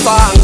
ขอลุยเดี่ยวสร้าง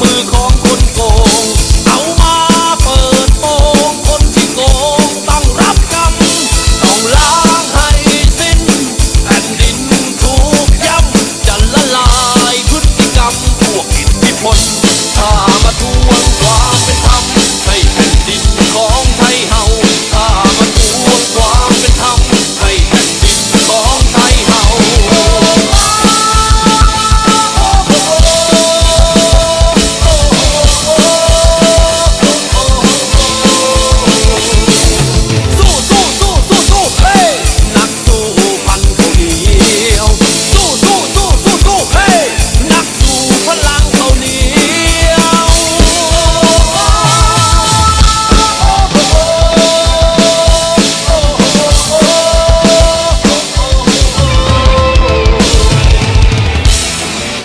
มือของคนโกงเอามาเปิดโปงคนที่โกงต้องรับกรรมต้องล้างให้สิ้นแผ่นดินถูกย่ำจะละลาย